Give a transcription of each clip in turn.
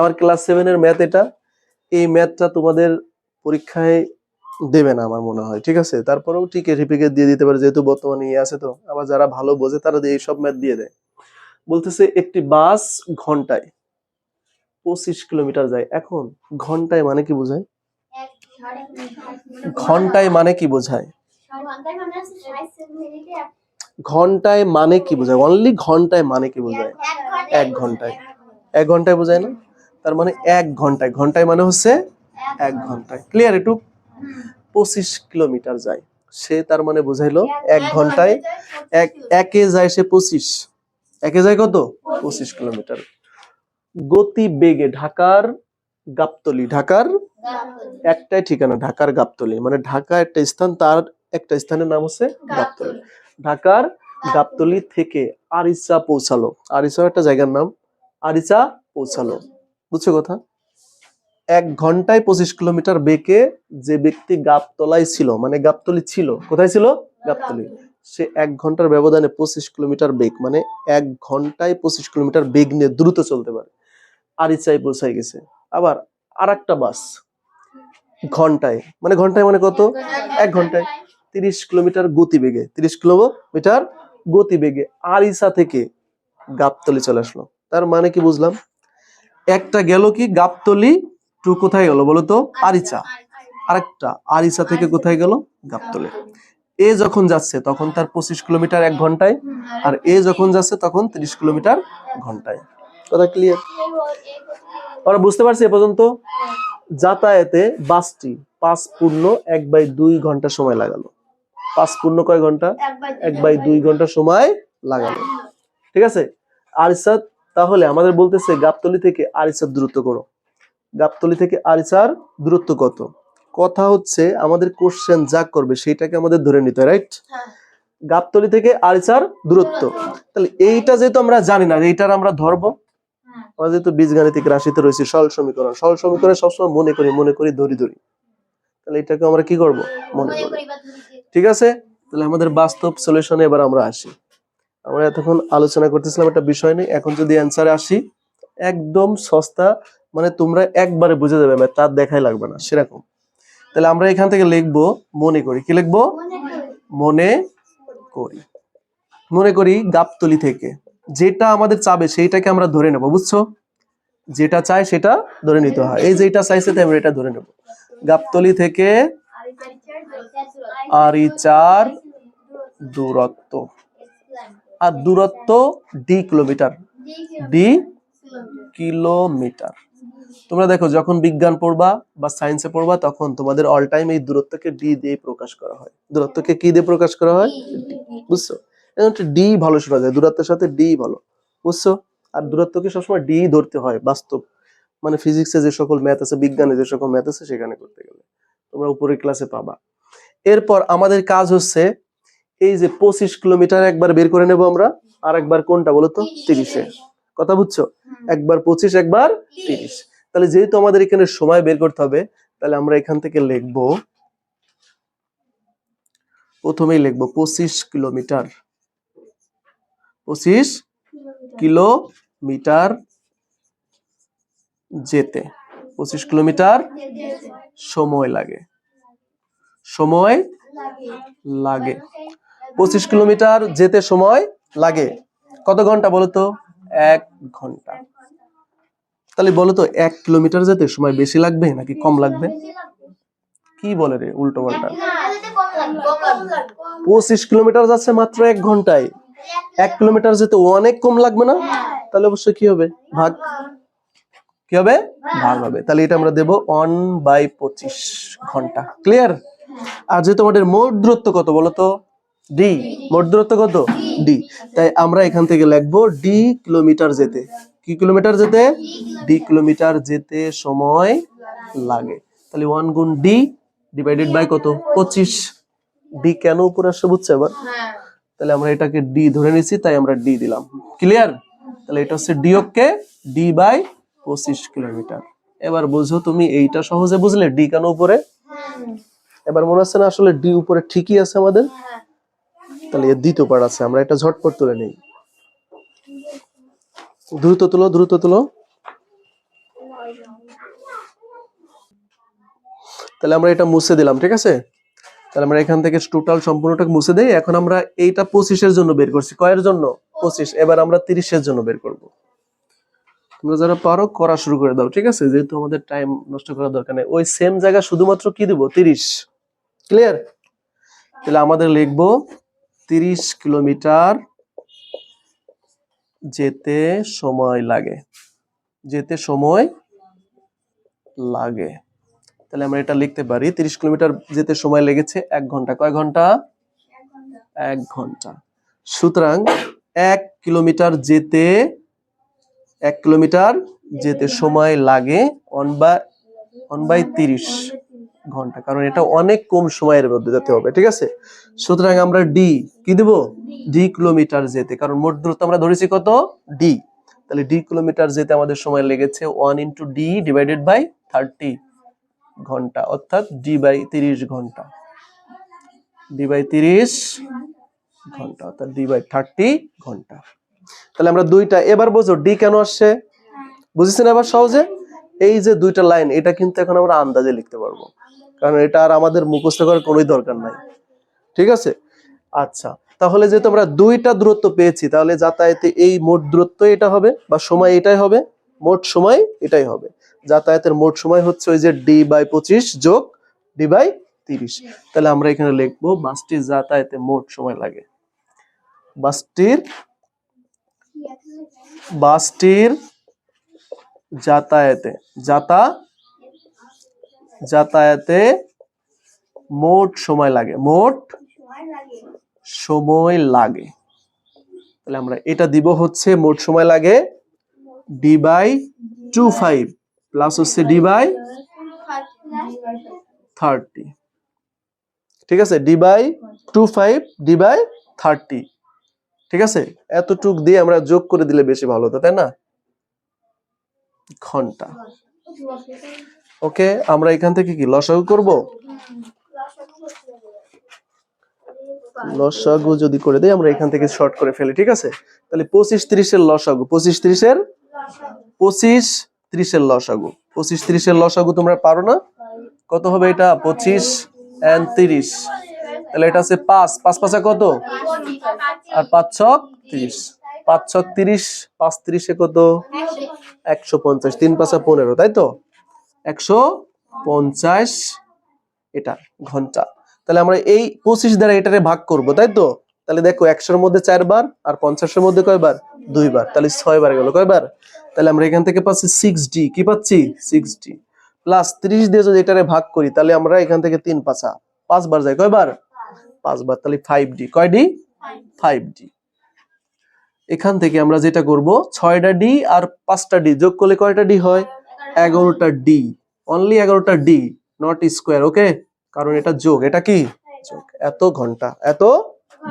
আমার ক্লাস সেভেনের ম্যাথ এটা, এই ম্যাথটা তোমাদের পরীক্ষায় দেবে না আমার মনে হয়, ঠিক আছে? তারপরেও টিকে টিপিকে দিয়ে দিতে পারে, যেহেতু বর্তমানে ইয়ে আছে তো। আবার যারা ভালো বোঝে, তারা দিয়ে এইসব ম্যাথ দিয়ে দেয়। বলতেছে একটি বাস ঘন্টায় পঁচিশ কিলোমিটার যায়। এখন, ঘন্টায় মানে কি বোঝায়? ঘন্টায় মানে কি বোঝায়? ঘন্টায় মানে কি বোঝায়? অনলি ঘন্টায় মানে কি বোঝায়? এক ঘন্টায়। এক ঘন্টায় বোঝায় না? তার মানে এক ঘন্টায়। ঘন্টায় মানে হচ্ছে এক ঘন্টায়। ক্লিয়ার একটু পঁচিশ কিলোমিটার যায়। সে তার মানে বোঝাইলো এক ঘন্টায় এক, একে যায় সে পঁচিশ। একে যায় কত? পঁচিশ কিলোমিটার। গতি বেগে ঢাকার গাবতলি। ঢাকার একটাই ঠিকানা, ঢাকার গাবতলি। মানে ঢাকা একটা স্থান, তার একটা স্থানের নাম হচ্ছে গাবতলি। ঢাকার গাবতলি থেকে আরিচা পৌঁছালো। আরিচা একটা জায়গার নাম, আরিচা পৌঁছালো। বুঝছ কথা? এক ঘন্টায় পঁচিশ কিলোমিটার বেকে যে ব্যক্তি গাবতলায় ছিল মানে গাবতলি ছিল, কোথায় ছিল? গাবতলি। সে এক ঘণ্টার ব্যবধানে পঁচিশ কিলোমিটার বেগ মানে এক ঘন্টায় পঁচিশ কিলোমিটার বেগ নিয়ে দ্রুত চলতে পারে। আরিচায় পৌঁছায় গেছে। আবার আর একটা বাস, ঘন্টায় মানে ঘন্টায় মানে কত? এক ঘন্টায় তিরিশ কিলোমিটার গতিবেগে তিরিশ কিলোমিটার গতিবেগে আরিসা থেকে গাবতলি চলে আসলো। তার মানে কি বুঝলাম? একটা গেল কি? গাবতলি টু কোথায় গেল বলো তো? আরিচা। আরেকটা আরিসা থেকে কোথায় গেল? গাবতলি। এ যখন যাচ্ছে তখন তার পঁচিশ কিলোমিটার এক ঘন্টায় আর এ যখন যাচ্ছে তখন তিরিশ কিলোমিটার ঘন্টায়। কথা ক্লিয়ার আমরা বুঝতে পারছি এ পর্যন্ত? যাতায়াতে বাসটি পাঁচ পূর্ণ এক বাই দুই ঘণ্টা সময় লাগালো। পাঁচ পূর্ণ কয় ঘণ্টা? এক বাই দুই ঘণ্টা। সময় লাগালো। ঠিক আছে? আরিসা তাহলে আমাদের বলতেছে গাবতলি থেকে আরিসার দূরত্ব করো গাবতলি থেকে আরিসার দূরত্ব কত? কথা হচ্ছে আমাদের কোশ্চেন যা করবে সেটাকে আমাদের ধরে নিতে রাইট গাবতলি থেকে আরিসার দূরত্ব। তাহলে এইটা যেহেতু আমরা জানি না এইটার আমরা ধরবো। আমরা যেহেতু বীজগাণিতিক রাশিতে রয়েছে সরল সমীকরণ। সরল সমীকরণ সবসময় মনে করি মনে করি ধরি ধরি। তাহলে এটাকে আমরা কি করব? মনে করি। ঠিক আছে? তাহলে আমাদের বাস্তব সলিউশনে এবার আমরা আসি। আমরা এতক্ষণ আলোচনা করতেছিলাম একটা বিষয় নিয়ে। এখন যদি অ্যান্সারে আসি একদম সস্তা মানে তোমরা একবারে বুঝে যাবে তার দেখাই লাগবে না সেরকম। তাহলে আমরা এখান থেকে লিখব মনে করি। কি লিখব? মনে করি। মনে করি। গাবতলি থেকে। যেটা আমাদের চাবে সেইটাকে আমরা ধরে নেব বুঝছ? যেটা চাই সেটা ধরে নিতে হয়। এই যেটা চাইছে তাই আমরা এটা ধরে নেব। গাবতলি থেকে আরিচার দূরত্ব। আর দূরত্ব ডি কিলোমিটার ডি কিলোমিটার তোমরা দেখো, যখন বিজ্ঞান পড়বা বা সায়েন্সে পড়বা, তখন তোমাদের অল টাইম এই দূরত্বকে ডি দিয়ে প্রকাশ করা হয়। দূরত্বকে কি দিয়ে প্রকাশ করা হয়? বুঝছ? ডি ভালো শোনা যায়, দূরত্বের সাথে ডি ভালো, বুঝছ? আর দূরত্বকে সবসময় ডি ধরতে হয়, বাস্তব। মানে ফিজিক্সে যে সকল ম্যাথ আছে, বিজ্ঞানে যে সকল ম্যাথ আছে, সেখানে করতে গেলে। তোমরা উপরের ক্লাসে পাবা। এরপর আমাদের কাজ হচ্ছে এই যে পঁচিশ কিলোমিটার একবার বের করে নেব আমরা। আর একবার কোনটা বলো তো? তিরিশে। কথা বুঝছ? একবার পঁচিশ একবার তিরিশ। তাহলে যেহেতু আমাদের এখানে সময় বের করতে হবে তাহলে আমরা এখান থেকে লিখব প্রথমেই লিখব পঁচিশ কিলোমিটার। পঁচিশ কিলোমিটার যেতে। পঁচিশ কিলোমিটার সময় লাগে। সময় লাগে। পঁচিশ কিলোমিটার যেতে সময় লাগে। কত ঘণ্টা বলো তো এক ঘণ্টা। তাহলে বলো তো এক কিলোমিটার যেতে সময় বেশি লাগবে নাকি কম লাগবে? কি বলে রে উল্টো পাল্টা? পঁচিশ কিলোমিটার যাচ্ছে মাত্র এক ঘন্টায়। এক কিলোমিটার যেতে অনেক কম লাগবে না? তাহলে অবশ্যই কি হবে? ভাগ। কি হবে? ভাগ হবে। তাহলে এটা আমরা দেব ওয়ান বাই পঁচিশ ঘণ্টা। ক্লিয়ার? আর যেহেতু আমাদের মোট দূরত্ব কত বলো তো ডি মোট দূরত্ব কত? ডি। তাই আমরা এখান থেকে লিখব ডি কিলোমিটার যেতে। কি কিলোমিটার যেতে? ডি কিলোমিটার যেতে সময় লাগে। তাহলে ওয়ান গুণ ডি ডিভাইডেড বাই কত? পঁচিশ। ডি কেন উপরে আসছে বুঝছে এবার? তাহলে আমরা এটাকে ডি ধরে নিছি তাই আমরা ডি দিলাম। ক্লিয়ার? তাহলে এটা হচ্ছে ডি ওকে ডি বাই পঁচিশ কিলোমিটার। এবার বুঝো তুমি এইটা সহজে বুঝলে ডি কেন উপরে? এবার মনে হচ্ছে না আসলে ডি উপরে ঠিকই আছে আমাদের? তাহলে এর দ্বিতীয় পার্ট আছে, আমরা এটা ঝটপট তুলে নেই। দ্রুত তুলো দ্রুত তুলো। তাহলে আমরা এটা মুছে দিলাম, ঠিক আছে? তাহলে আমরা এখান থেকে টোটাল সম্পূর্ণটা মুছে দেই। এখন আমরা এইটা পঁচিশের জন্য বের করছি। কয়ের জন্য? পঁচিশ। এবার আমরা তিরিশের জন্য বের করব। তোমরা যারা পারো, করা শুরু করে দাও, ঠিক আছে? যেহেতু আমাদের টাইম নষ্ট করার দরকার নেই। ওই সেম জায়গা শুধুমাত্র কি দিব? তিরিশ। ক্লিয়ার তাহলে আমাদের লিখব তিরিশ কিলোমিটার যেতে সময় লাগে। যেতে সময় লাগে। তাহলে আমরা এটা লিখতে পারি। তিরিশ কিলোমিটার যেতে সময় লেগেছে এক ঘণ্টা। কয় ঘণ্টা? এক ঘণ্টা। সুতরাং এক কিলোমিটার যেতে, এক কিলোমিটার যেতে সময় লাগে অন বাই অন বাই তিরিশ। ঘণ্টা, কারণ এটা অনেক কম সময়ের মধ্যে যেতে হবে, ঠিক আছে? সুতরাং আমরা ডি কি দেব? ডি কিলোমিটার যেতে, কারণ মোট দূরত্ব আমরা ধরেছি কত? ডি তাহলে ডি কিলোমিটার যেতে আমাদের সময় লেগেছে one into D divided by thirty ঘণ্টা, অর্থাৎ ডি বাই তিরিশ ঘণ্টা। ডি বাই তিরিশ ঘণ্টা, অর্থাৎ ডি বাই থার্টি ঘণ্টা। তাহলে আমরা দুইটা, এবার বোঝো ডি কেন আসছে? বুঝেছেন এবার সহজে? এই যে দুইটা লাইন এটা কিন্তু এখন আমরা আন্দাজে লিখতে পারব। কারণ এটা আর আমাদের মুখস্থ করার কোনোই দরকার নাই। ঠিক আছে? আচ্ছা তাহলে যেহেতু আমরা দুইটা দূরত্ব পেয়েছি, তাহলে যাতায়াতে এই মোট দূরত্ব এটা হবে বা সময় এটাই হবে? মোট সময় এটাই হবে। যাতায়াতের মোট সময় হচ্ছে ওই যে ডি বাই পঁচিশ যোগ ডি বাই তিরিশ। তাহলে আমরা এখানে লিখব বাসটির যাতায়াতে মোট সময় লাগে। বাসটির বাসটির যাতায়াতে, যাতা যাতায়াতে মোট সময় লাগে, মোট সময় লাগে। তাহলে আমরা এটা দিব হচ্ছে মোট সময় লাগে D by two five plus হচ্ছে ডি বাই থার্টি ঠিক আছে? D by two five D by thirty ঠিক আছে? এতটুক দিয়ে আমরা যোগ করে দিলে বেশি ভালো হতো, তাই না? ঘণ্টা। ওকে, আমরা এখান থেকে কি লসাগু করব? লসাগু যদি করে দেই, আমরা এখান থেকে শর্ট করে ফেলি, ঠিক আছে? তাহলে পঁচিশ ত্রিশের লসাগু, পঁচিশ ত্রিশের? পঁচিশ ত্রিশের লসাগু, পঁচিশ ত্রিশের লসাগু তোমরা পারো না? কত হবে এটা? পঁচিশ অ্যান্ড তিরিশ। তাহলে এটা আছে পাঁচ পাঁচ পাঁচা কত? আর পাঁচ ছক তিরিশ। পাঁচ ছক তিরিশ, পাঁচ তিরিশে কত? একশো পঞ্চাশ, তিন পাঁচা পনেরো, তাই তো? একশো পঞ্চাশ এটা ঘণ্টা। তাহলে আমরা এই পঁচিশ দ্বারা এটারে ভাগ করব, তাই তো? তাহলে দেখো একশোর মধ্যে চারবার আর পঞ্চাশের মধ্যে কয়বার? দুইবার। তাহলে ছয় বার গেল, কয়বার? তাহলে আমরা এখান থেকে পাচ্ছি সিক্স ডি কি পাচ্ছি? সিক্স ডি প্লাস ত্রিশ দিয়ে যদি এটারে ভাগ করি, তাহলে আমরা এখান থেকে তিন পাঁচা। পাঁচবার যাই কয়বার? পাঁচবার। তাহলে ফাইভ ডি কয় ডি ফাইভ ডি এখান থেকে আমরা যেটা করব ছয়টা ডি আর পাঁচটা ডি যোগ করলে কয়টা ডি হয়? এগারোটা ডি অনলি এগারোটা ডি নট স্কোয়ার ওকে কারণ এটা যোগ, এটা কি? যোগ। এত ঘণ্টা এত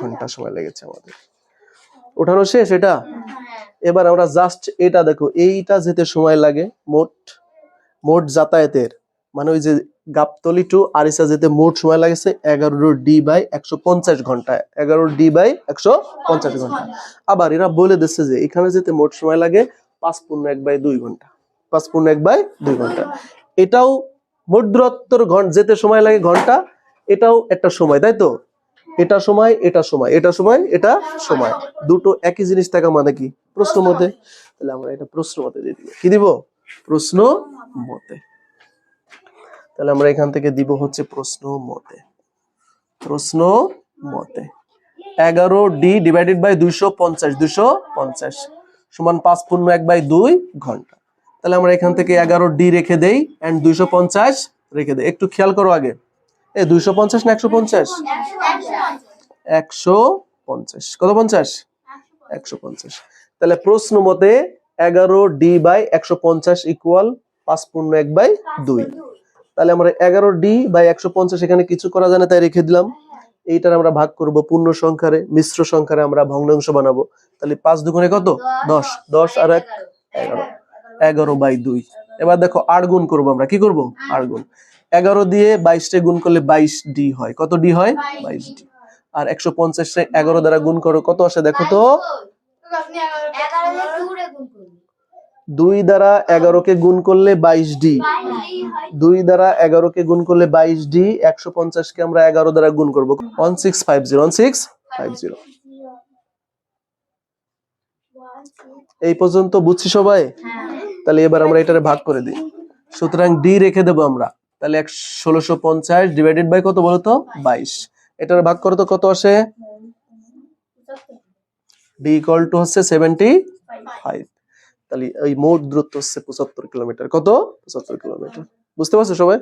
ঘণ্টা সময় লেগেছে আমাদের। ওঠানো শেষ এটা? এবার আমরা জাস্ট এটা দেখো, এইটা যেতে সময় লাগে, মোট মোট যাতায়াতের। মানে ওই যে গাবতলি টু আরিসা যেতে মোট সময় লাগেছে এগারো ডি বাই একশো পঞ্চাশ ঘণ্টা এগারো ডি বাই একশো পঞ্চাশ ঘণ্টা। আবার এরা বলে দিচ্ছে যে এখানে যেতে মোট সময় লাগে পাঁচ পূর্ণ এক বাই দুই ঘণ্টা। পাঁচ পূর্ণ এক বাই দুই ঘণ্টা। এটাও মোট দূরত্বর ঘণ্টা যেতে সময় লাগে ঘণ্টা, এটাও একটা সময়, তাই তো? এটা সময় এটা সময় এটা সময় এটা সময়। দুটো একই জিনিস থাকা মানে কি? প্রশ্ন মতে। তাহলে আমরা এটা প্রশ্ন মতে দিয়ে দিব। কি দিব? প্রশ্ন মতে। তাহলে আমরা এখান থেকে দিব হচ্ছে প্রশ্ন মতে। প্রশ্ন মতে। এগারো ডি ডিভাইডেড বাই দুইশো পঞ্চাশ দুইশো পঞ্চাশ। সমান পাঁচ পূর্ণ এক বাই দুই ঘণ্টা। তাহলে আমরা এখান থেকে এগারো ডি রেখে দেই অ্যান্ড দুইশো পঞ্চাশ রেখে দেই। একটু খেয়াল করো আগে। এ দুইশো পঞ্চাশ না একশো পঞ্চাশ? একশো পঞ্চাশ। কত পঞ্চাশ? একশো পঞ্চাশ। তাহলে প্রশ্ন মতে এগারো ডি বাই একশো পঞ্চাশ ইকুয়াল পাঁচ পূর্ণ এক বাই দুই। তাহলে আমরা এগারো ডি বাই একশো পঞ্চাশ এখানে কিছু করা যায় না, তাই রেখে দিলাম। এইটার আমরা ভাগ করব পূর্ণ সংখ্যারে, মিশ্র সংখ্যারে আমরা ভগ্নাংশ বানাবো। তাহলে পাঁচ দুগুণে কত? দশ। দশ আর এক, এগারো। এগারো বাই দুই। এবার দেখো আট গুণ করব আমরা। কি করব? আট গুণ। এগারো দিয়ে বাইশটা গুণ করলে বাইশ ডি হয়। কত ডি হয়? বাইশ ডি। আর একশো পঞ্চাশে এগারো দ্বারা গুণ করো কত আসে দেখো তো? দুই দ্বারা এগারোকে গুণ করলে বাইশ ডি। দুই দ্বারা এগারোকে গুণ করলে বাইশ ডি। একশো পঞ্চাশকে আমরা এগারো দ্বারা গুণ করব। One six five zero one six five zero. এই পর্যন্ত বুঝছি সবাই? তাহলে এবার আমরা এটারে ভাগ করে দিই। সুতরাং ডি রেখে দেবো আমরা। তাহলে এক ষোলোশো পঞ্চাশ ডিভাইডেড বাই কত বলতো? বাইশ। এটার ভাগ করো তো কত আসে? ডি ইকুয়াল টু হচ্ছে সেভেন্টি ফাইভ তাহলে ওই মোট দূরত্ব হচ্ছে পঁচাত্তর কিলোমিটার কত? পঁচাত্তর কিলোমিটার বুঝতে পারছ সবাই?